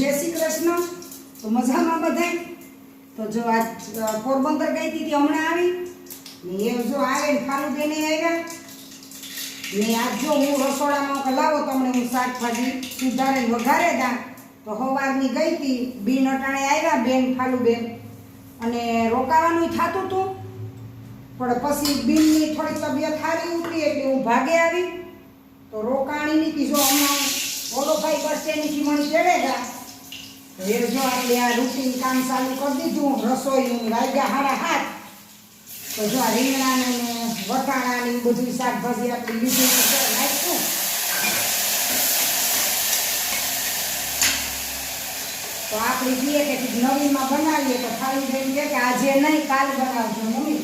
જય શ્રી કૃષ્ણ. તો મજામાં બધાય તો જો આજ પોરબંદર ગઈ હતી હમણાં આવી? ને એ જો આવે ને ખાલું દઈને આવ્યા. ને આજ જો હું રસોડામાં કલાવો લાવો તમને હું શાકભાજી સુધારે વઘારે દા તો સવારની ગઈ હતી, બિન અટાણે આવ્યા, બેન ફાલું બેન. અને રોકાવાનું થતું હતું પણ પછી બિનની થોડી તબિયત સારી ઉતરી એટલે હું ભાગે આવી. તો રોકાણી નીકળી જો હમણાં ઓલો ભાઈ બસ એની મને ચડેગા તો એ જો આપણે આ રૂટીન કામ ચાલુ કરી દીધું, રસોઈનું વાગ્યા હાડા હાથ. તો જો આ રીંગણાને વટાણાની બધી શાકભાજી આપણે લીધું નાખ્યું તો આપણે કહીએ કે નવીનમાં બનાવીએ તો ખાલી બેન કે આજે નહીં, કાલ બનાવજો મમ્મી.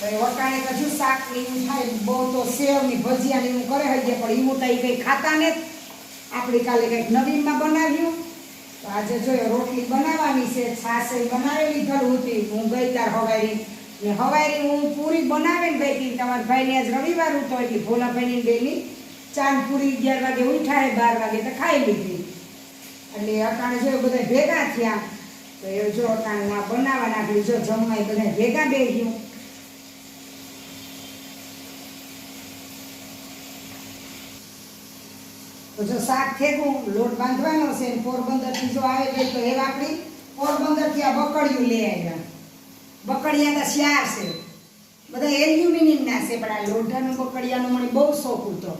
તો એ વટાણે કજુ શાક એવું થાય બહુ તો સેવની ભજીયા ને એવું કરે હઈએ પણ એવું તો એ કંઈ ખાતા ને આપણે કાલે કંઈક નવીનમાં બનાવ્યું. તો આજે જોયો રોટલી બનાવવાની છે, છાશ બનાવેલી ઘર હતી હું ગઈ તાર હવારી. ને હવારી હું પૂરી બનાવીને ગઈ હતી તમારા ભાઈને આજ રવિવાર હતો એટલે ભોલાભાઈની બેની ચાંદ પૂરી અગિયાર વાગે ઉઠાય, બાર વાગે તો ખાઈ લીધી. એટલે અટાણે જો બધા ભેગા થયા, તો એ જો અટાણે આ બનાવવાના આપણે જો જમવા બધા ભેગા બેસ્યું તો જો શાક ફેંકું લોટ બાંધવાનો છે ને પોરબંદરથી જો આવે છે તો એ આપણી પોરબંદરથી આ બકડિયું લઈ આવ્યા. બકડિયા તો શ્યાર છે. બધા એલ્યુમિનિયમના છે, પણ આ લોઢાનું બકડિયાનો મને બહુ શોખ હતો.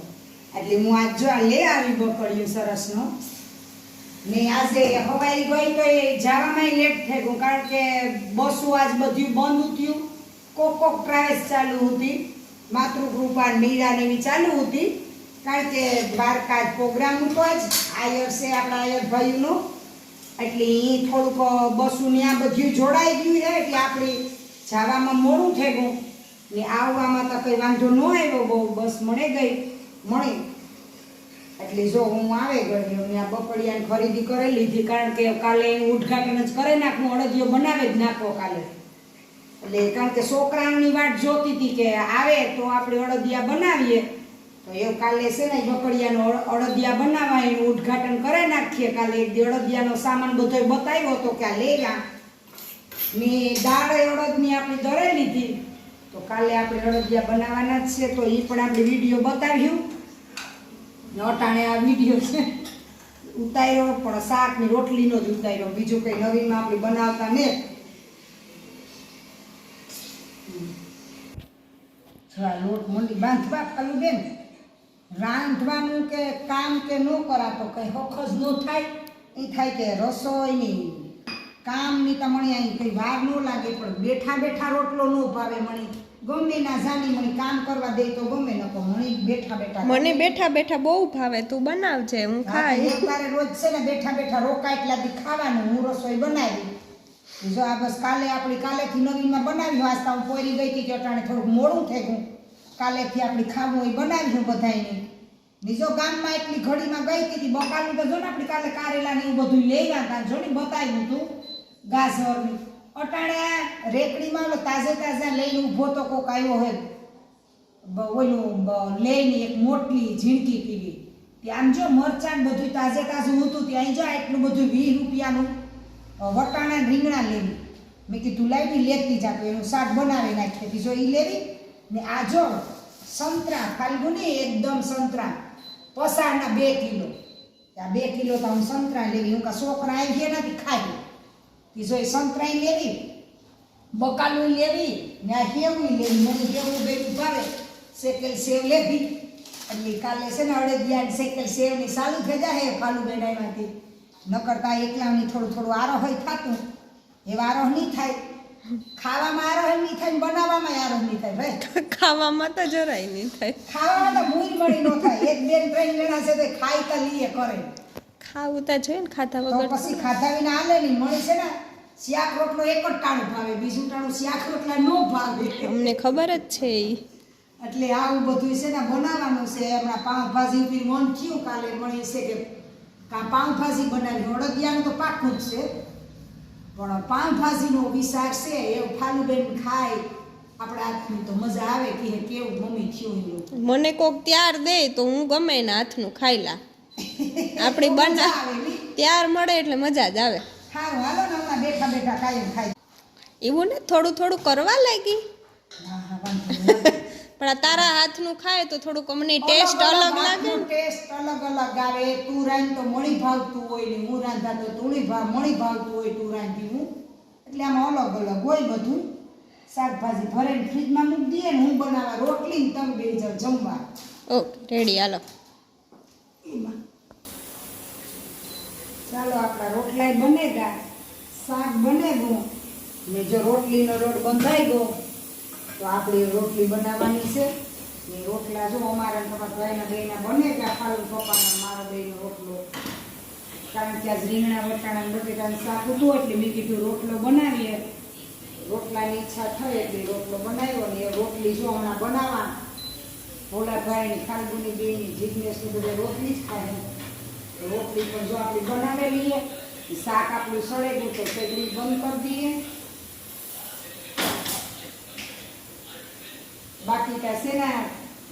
એટલે હું આજ જો આ લઈ આવી બકડિયું સરસનો. ને આજે હવાઈ ગઈ તો એ જવામાં લેટ થઈ ગયું કારણ કે બસો આજ બધું બંધ થયું. કોક કોક ટ્રાવેલ્સ ચાલુ હતી. માતૃકૃપા મીરા ને ચાલુ હતી. કારણ કે દ્વારકા પ્રોગ્રામ હતો જ, આયર છે આપણા આયર ભાઈનું એટલે એ થોડુંક બસું ને આ બધું જોડાઈ ગયું છે, એટલે આપણે જવામાં મોડું થઈ ગયું. ને આવવામાં તો કંઈ વાંધો ન આવ્યો, બહુ બસ મળે ગઈ, મળી. એટલે જો હું આવે ગયો ને આ બપડિયાની ખરીદી કરી લીધી, કારણ કે કાલે ઉદઘાટન જ કરી નાખવું અડદિયો બનાવે જ નાખો કાલે. એટલે કારણ કે છોકરાઓની વાટ જોતી હતી કે આવે તો આપણે અડદિયા બનાવીએ. તો એ કાલે છે ને બકડિયાનો અડદિયા બનાવવા એનું ઉદ્ઘાટન કરી નાખીએ કાલે. એક અડદિયાનો સામાન બધો બતાવ્યો તો કે આ લેવા ને દાળ અડદની આપણી દળે લીધી. તો કાલે આપણે અડદિયા બનાવવાના જ છે, તો એ પણ આપણે વીડિયો બતાવ્યું. અટાણે આ વીડિયો છે, ઉતાર્યો, પણ શાકની રોટલીનો જ ઉતાર્યો. બીજું કંઈ નવીનમાં આપણે બનાવતા ને. લોટ મંડી બાંધવા ખાલું બેન. રાંધવાનું કે કામ કે ન કરાતો કઈ હખ જ ન થાય એ થાય કે રસોઈની. કામની તો મણી અહીં કંઈ વાર ન લાગે પણ બેઠા બેઠા રોટલો ન ભાવે મણી. ગમે ના જાની મણી કામ કરવા દે તો ગમે ન તો મણી બેઠા બેઠા મને બેઠા બેઠા બહુ ભાવે તું બનાવજે હું હા, ખાઈ. તો એક વારે રોજ છે ને બેઠા બેઠા રોકા એટલા દી ખાવાનું હું રસોઈ બનાવી. જો આ બસ કાલે આપણી કાલેથી નવીનમાં બનાવ્યું આજ તો હું પોરી ગઈ હતી કે અટાણે થોડુંક મોડું થઈ ગયું. કાલેથી આપણે ખાવું એ બનાવ્યું બધાને બીજો ગામમાં એટલી ઘડીમાં ગઈ હતી બકાલું તો જો ને આપણે કાલે કારેલા ને એવું બધું લેવા હતા. જો ને બતાવ્યું હતું ગાજર અટાણે રેકડીમાં ઓલો તાજે તાજા લઈને ઊભો તો કોક આવ્યો હોય. ઓલું લઈને એક મોટી ઝીણકી પીવી. ત્યાં જો મરચાં બધું તાજે તાજું હતું, ત્યાં જો એટલું બધું વીસ રૂપિયાનું વટાણા રીંગણા લેવી. મેં કીધું લાવી, લેતી જ આપે, એનું શાક બનાવી નાખીએ. બીજો એ લેવી ને આ જો સંતરા ફાલ્ગુની એકદમ સંતરા પસારના બે કિલો. આ બે કિલો તો હું સંતરા લેવી. હું કા છોકરા આવી ગયા નથી, ખાઈ. તી એ સંતરા લેવી, બકાલું લેવી, ને આ હેવું લેવી. મને હેવું બેવું ભાવે. શેકેલ સેવ લેવી. એટલે કાલે છે ને અડદિયા શેકેલ સેવની ચાલુ થઈ જાય ફાલુ બેડામાંથી ન કરતા એકલાની થોડું થોડું આરોહ થતું. એ આરોહ નહીં થાય. ખાવામાં આરોહ નહીં થાય બનાવવામાં આરોહ નહીં થાય ભાઈ. ખાવામાં તો જરાય નહીં થાય. ખાવામાં તો મૂઈ મળી ન થાય. એક બેન ત્રણ જણા છે તે ખાઈ તો લઈએ કરે ખાવું તો જોઈએ ને ખાધા વગર પછી ખાધા વિના હાલે નહીં. મળી છે ને શાક રોટલો એક જ ટાણું ભાવે બીજું ટાણું શાક રોટલા નો ભાવે. અમને ખબર જ છે એ એટલે આવું બધું છે ને બનાવવાનું છે. હમણાં પાઉંભાજી ઉપર મન થયું કાલે મળી છે કે કા પાઉંભાજી બનાવી. અડદિયાનું તો પાકું જ છે. પણ પાઉંભાજીનો વિચાર છે એવું ફાલુબેન ખાય. આપણા હાથનું તો મજા આવે કે કેવું મમ્મી થયું મને કોક ત્યાર દે તો હું ગમે એના હાથનું ખાઈ લા આપણે બના? ત્યાર મળે એટલે મજા જ આવે. સારું હાલો ને હમણાં બેઠા બેઠા કાયમ ખાઈ. એવું ને? થોડું થોડું કરવા લાગી? હા હા વાંધો. પણ આ તારા હાથનું ખાય તો થોડુંક અમને ટેસ્ટ અલગ લાગે. ટેસ્ટ અલગ અલગ આવે. તું રાંધ તો મળી ભાવતું હોય ને હું રાંધા તો તુણી ભાવ મળી ભાવતું હોય તું રાંધી હું. એટલે આમાં અલગ અલગ હોય બધું. શાકભાજી ભરીને ફ્રીજમાં મૂકી દઈએ ને હું બનાવવા રોટલી ને તમે બે જાવ જમવા. ઓકે રેડી હાલો. ચાલો આપણા રોટલાય બને ગયા શાક બને ગયું ને જો રોટલીનો રોટ બંધાઈ ગયો તો આપણે રોટલી બનાવવાની છે. ને રોટલા જો અમારા તમારા ભાઈના બેના બને ગયા ખાલી પપ્પાના મારા બેનો રોટલો. કારણ કે આજ રીંગણા, વટાણા બટેટાનું શાક હતું એટલે મેં કીધું રોટલો બનાવીએ. રોટલાની ઈચ્છા થઈ એટલે રોટલો બનાવ્યો ને એ રોટલી જો હમણાં બનાવવા ભોળાભાઈની ખાલગુની બેની જિજ્ઞેસની બધા રોટલી જ ખાય. રોટલી પણ જો આપણે બનાવેલી શાક આપણું સળેગું તો સગડી બંધ કરી દઈએ. બાકી ત્યાં શેના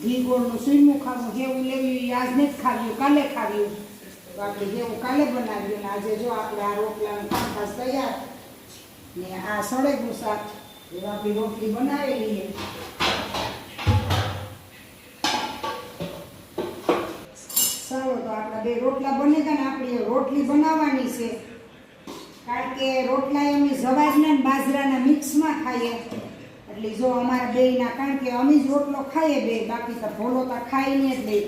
ઘી ગોળનું સુઈમું ખાવું જેવું લેવી આજને જ ખાવ્યું કાલે ખાવ્યું તો જેવું કાલે બનાવ્યું ને આજે જો આપણે આ રોટલાનું કામકાજ તૈયાર ને આ સળેગું શાક એ આપણી રોટલી બનાવેલી ચાલો તો આપણા બે રોટલા બને ગયા ને આપણી રોટલી બનાવવાની છે. કારણ કે રોટલા એમની જવાજના બાજરાના મિક્સમાં ખાઈએ. એટલે જો અમારા ના કારણ કે અમે જ રોટલો ખાઈએ બે, બાકી તો ભોલો તો ખાઈ નહીં એટલે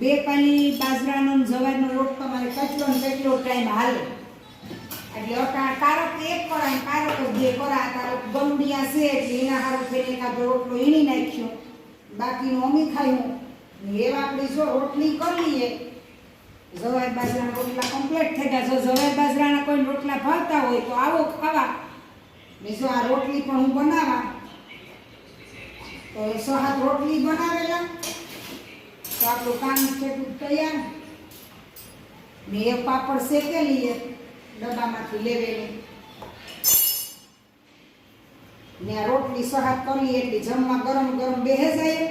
બે પાલી બાજરાનો જવારનો રોટ તમારે કેટલો ને કેટલો ટાઈમ હાલે. એટલે કારક એક કરાય કારક જ બે કરા કારક ગમડિયા છે એટલે એના હારું થઈને એકાદો રોટલો ઈણી નાખ્યો. બાકીનું અમે ખાયું. એવા આપણે જો રોટલી કરી લઈએ. જવાય બાજરાના રોટલા કમ્પ્લીટ થઈ ગયા. જો જવાય બાજરાના કોઈ રોટલા ભાવતા હોય તો આવો ખાવા. જો આ રોટલી પણ હું બનાવા. તો એ સો હાથ રોટલી બનાવેલા. તો આપણું કામ કેટલું તૈયાર. ને એક પાપડ શેકેલી એક ડબ્બામાંથી લેવેલી. ને આ રોટલી સહાત કરી, એટલી જમવા ગરમ ગરમ બેહે જાય.